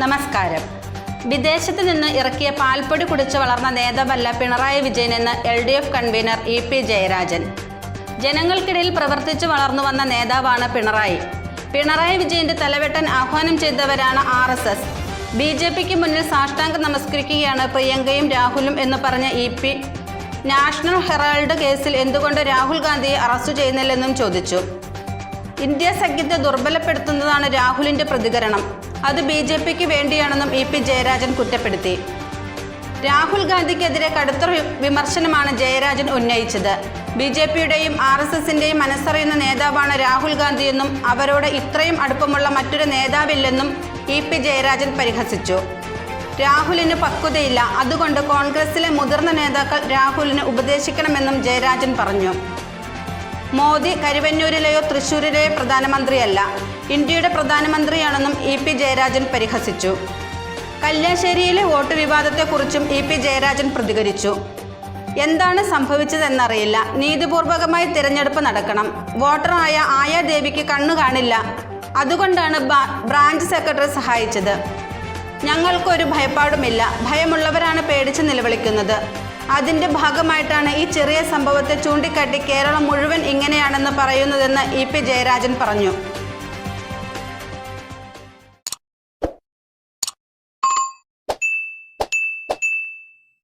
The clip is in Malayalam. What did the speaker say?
നമസ്കാരം. വിദേശത്ത് നിന്ന് ഇറക്കിയ പാൽപ്പൊടി കുടിച്ച് വളർന്ന നേതാവല്ല പിണറായി വിജയൻ എന്ന് L D F convener E P Jayarajan. ജനങ്ങൾക്കിടയിൽ പ്രവർത്തിച്ചു വളർന്നു വന്ന നേതാവാണ് പിണറായി. പിണറായി വിജയന്റെ തലവെട്ടൻ ആഹ്വാനം ചെയ്തവരാണ് R S S. B J പിക്ക് മുന്നിൽ സാഷ്ടാംഗം നമസ്കരിക്കുകയാണ് പ്രിയങ്കയും രാഹുലും എന്ന് പറഞ്ഞ ഇ പി. നാഷണൽ ഹെറാൾഡ് കേസിൽ എന്തുകൊണ്ട് രാഹുൽ ഗാന്ധിയെ അറസ്റ്റ് ചെയ്യുന്നില്ലെന്നും ചോദിച്ചു. ഇന്ത്യ സഖ്യത്തെ ദുർബലപ്പെടുത്തുന്നതാണ് രാഹുലിന്റെ പ്രതികരണം. അത് ബി ജെ പിക്ക് വേണ്ടിയാണെന്നും ഇ പി ജയരാജൻ കുറ്റപ്പെടുത്തി. രാഹുൽ ഗാന്ധിക്കെതിരെ കടുത്ത വിമർശനമാണ് ജയരാജൻ ഉന്നയിച്ചത്. ബി ജെ പിയുടെയും ആർ എസ് എസിന്റെയും മനസ്സറിയുന്ന നേതാവാണ് രാഹുൽ ഗാന്ധിയെന്നും അവരോട് ഇത്രയും അടുപ്പമുള്ള മറ്റൊരു നേതാവില്ലെന്നും ഇ പി ജയരാജൻ പരിഹസിച്ചു. രാഹുലിന് പക്വതയില്ല. അതുകൊണ്ട് കോൺഗ്രസിലെ മുതിർന്ന നേതാക്കൾ രാഹുലിന് ഉപദേശിക്കണമെന്നും ജയരാജൻ പറഞ്ഞു. മോദി കരുവന്നൂരിലെയോ തൃശൂരിലെയോ പ്രധാനമന്ത്രിയല്ല. ഇന്ത്യയുടെ പ്രധാനമന്ത്രിയാണെന്നും ഇ പി ജയരാജൻ പരിഹസിച്ചു. കല്യാശ്ശേരിയിലെ വോട്ട് വിവാദത്തെക്കുറിച്ചും ഇ പി ജയരാജൻ പ്രതികരിച്ചു. എന്താണ് സംഭവിച്ചതെന്നറിയില്ല. നീതിപൂർവകമായി തിരഞ്ഞെടുപ്പ് നടക്കണം. വോട്ടറായ ആയ ദേവിക്ക് കണ്ണു കാണില്ല. അതുകൊണ്ടാണ് ബ്രാഞ്ച് സെക്രട്ടറി സഹായിച്ചത്. ഞങ്ങൾക്കൊരു ഭയപ്പാടുമില്ല. ഭയമുള്ളവരാണ് പേടിച്ച് നിലവിളിക്കുന്നത്. അതിന്റെ ഭാഗമായിട്ടാണ് ഈ ചെറിയ സംഭവത്തെ ചൂണ്ടിക്കാട്ടി കേരളം മുഴുവൻ ഇങ്ങനെയാണെന്ന് പറയുന്നതെന്ന് ഇ പി ജയരാജൻ പറഞ്ഞു.